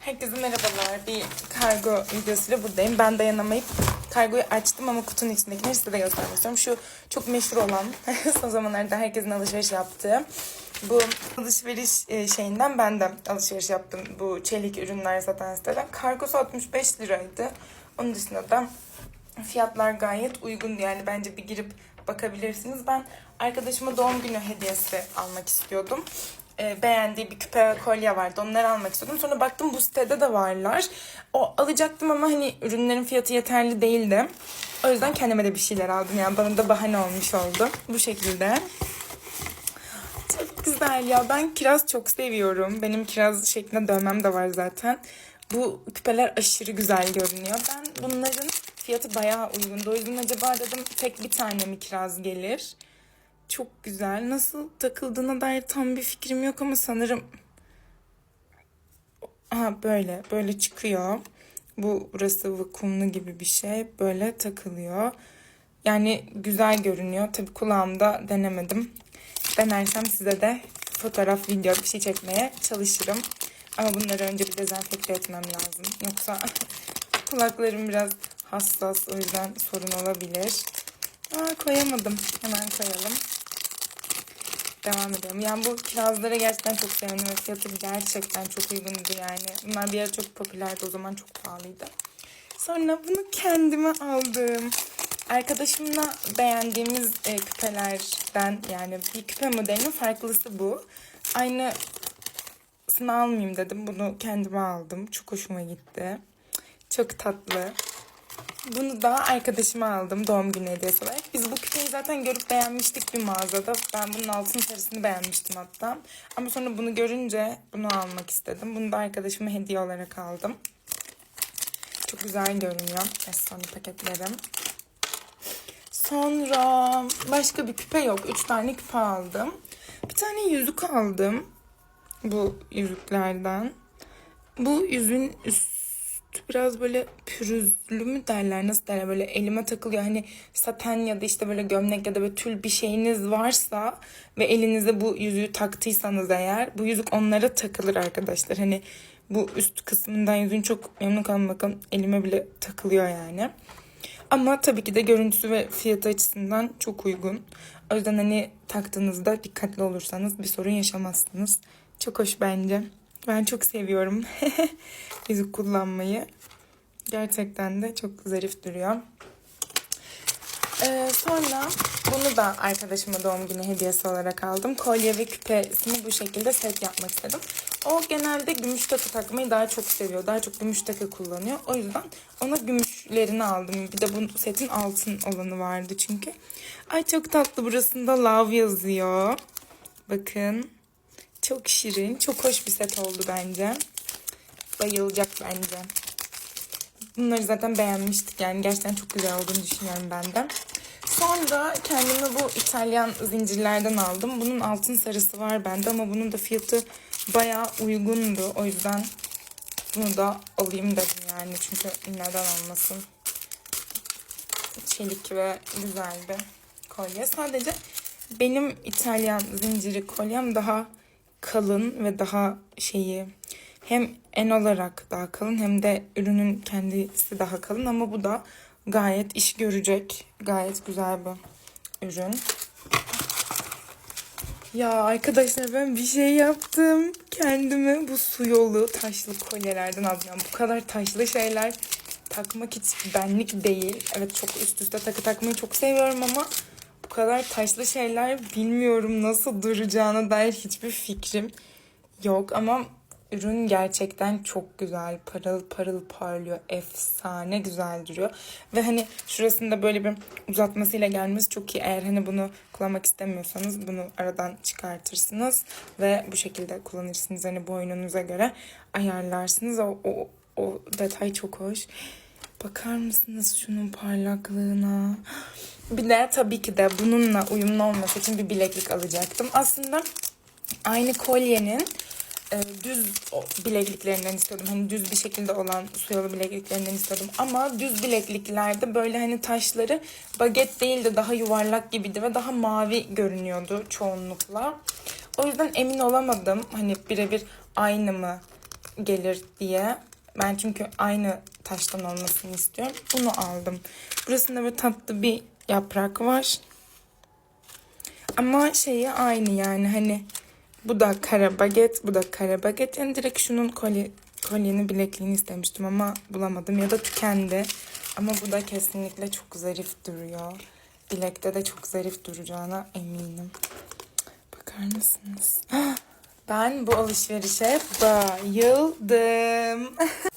Herkese merhabalar. Bir kargo videosuyla buradayım. Ben dayanamayıp kargoyu açtım ama kutunun içindekileri size de göstermek istiyorum. Şu çok meşhur olan, son zamanlarda herkesin alışveriş yaptığı bu alışveriş e, şeyinden ben de alışveriş yaptım. Bu çelik ürünler satan siteden. Kargosu 65 liraydı. Onun dışında da fiyatlar gayet uygun yani bence bir girip bakabilirsiniz. Ben arkadaşıma doğum günü hediyesi almak istiyordum. Ee, beğendiği bir küpe ve kolye vardı. Onları almak istiyordum. Sonra baktım bu sitede de varlar. O alacaktım ama hani ürünlerin fiyatı yeterli değildi. O yüzden kendime de bir şeyler aldım. Yani bana da bahane olmuş oldu. Bu şekilde. Çok güzel ya. Ben kiraz çok seviyorum. Benim kiraz şeklinde dövmem de var zaten. Bu küpeler aşırı güzel görünüyor. Ben bunların fiyatı bayağı uygundu. O yüzden acaba dedim tek bir tane mi kiraz gelir? Çok güzel. Nasıl takıldığına dair tam bir fikrim yok ama sanırım... Ha böyle. Böyle çıkıyor. Bu burası vakumlu gibi bir şey. Böyle takılıyor. Yani güzel görünüyor. Tabii kulağımda denemedim. Denersem size de fotoğraf, video bir şey çekmeye çalışırım. Ama bunları önce bir dezenfekte etmem lazım. Yoksa kulaklarım biraz hassas. O yüzden sorun olabilir. Aa, koyamadım. Hemen koyalım. Devam edelim. Yani bu kirazlara gerçekten çok sevindim ve fiyatı gerçekten çok uygundu yani. Bunlar bir ara çok popülerdi. O zaman çok pahalıydı. Sonra bunu kendime aldım. Arkadaşımla beğendiğimiz e, küpelerden yani bir küpe modelinin farklısı bu. Aynısını almayayım dedim. Bunu kendime aldım. Çok hoşuma gitti. Çok tatlı. Bunu da arkadaşıma aldım doğum günü hediyesi olarak. Biz bu küpeyi zaten görüp beğenmiştik bir mağazada. Ben bunun altın sarısını beğenmiştim hatta. Ama sonra bunu görünce bunu almak istedim. Bunu da arkadaşıma hediye olarak aldım. Çok güzel görünüyor. Efsane paketlerim. Sonra başka bir küpe yok. Üç tane küpe aldım. Bir tane yüzük aldım. Bu yüzüklerden. Bu yüzün üstü biraz böyle pürüzlü mü derler nasıl derler böyle elime takılıyor. Hani saten ya da işte böyle gömlek ya da böyle tül bir şeyiniz varsa ve elinize bu yüzüğü taktıysanız eğer bu yüzük onlara takılır arkadaşlar. Hani bu üst kısmından yüzüğün çok memnun kalın bakın elime bile takılıyor yani. Ama tabii ki de görüntüsü ve fiyatı açısından çok uygun. O yüzden hani taktığınızda dikkatli olursanız bir sorun yaşamazsınız. Çok hoş bence. Ben çok seviyorum yüzük kullanmayı. Gerçekten de çok zarif duruyor. Ee, sonra bunu da arkadaşıma doğum günü hediyesi olarak aldım. Kolye ve küpesini bu şekilde set yapmak istedim. O genelde gümüş takı takmayı daha çok seviyor. Daha çok gümüş takı kullanıyor. O yüzden ona gümüşlerini aldım. Bir de bu setin altın olanı vardı çünkü. Ay çok tatlı. Burasında love yazıyor. Bakın. Çok şirin. Çok hoş bir set oldu bence. Bayılacak bence. Bunları zaten beğenmiştik yani. Gerçekten çok güzel olduğunu düşünüyorum ben de. Sonra kendime bu İtalyan zincirlerden aldım. Bunun altın sarısı var bende ama bunun da fiyatı bayağı uygundu. O yüzden bunu da alayım dedim yani. Çünkü neden olmasın. Çelik ve güzel bir kolye. Sadece benim İtalyan zinciri kolyem daha kalın ve daha şeyi hem en olarak daha kalın hem de ürünün kendisi daha kalın ama bu da gayet iş görecek. Gayet güzel bir ürün. Ya arkadaşlar ben bir şey yaptım. Kendime bu su yolu taşlı kolyelerden. Yani bu kadar taşlı şeyler takmak hiç benlik değil. Evet çok üst üste takı takmayı çok seviyorum ama kadar taşlı şeyler bilmiyorum nasıl duracağına dair hiçbir fikrim yok ama ürün gerçekten çok güzel. Parıl parıl parlıyor. Efsane güzel duruyor. Ve hani şurasında böyle bir uzatmasıyla gelmesi çok iyi. Eğer hani bunu kullanmak istemiyorsanız bunu aradan çıkartırsınız. Ve bu şekilde kullanırsınız. Hani boynunuza göre ayarlarsınız. O, o, o detay çok hoş. Bakar mısınız şunun parlaklığına? Bir de tabii ki de bununla uyumlu olması için bir bileklik alacaktım. Aslında aynı kolyenin e, düz bilekliklerinden istiyordum. Hani düz bir şekilde olan suyalı bilekliklerinden istiyordum. Ama düz bilekliklerde böyle hani taşları baget değil de daha yuvarlak gibiydi ve daha mavi görünüyordu çoğunlukla. O yüzden emin olamadım. Hani birebir aynı mı gelir diye. Ben çünkü aynı taştan olmasını istiyorum. Bunu aldım. Burasında böyle tatlı bir yaprak var. Ama şeyi aynı yani hani bu da kara baget, bu da kara baget. Yani direkt şunun kolye, kolyeni bilekliğini istemiştim ama bulamadım ya da tükendi. Ama bu da kesinlikle çok zarif duruyor. Bilekte de çok zarif duracağına eminim. Bakar mısınız? Ben bu alışverişe bayıldım.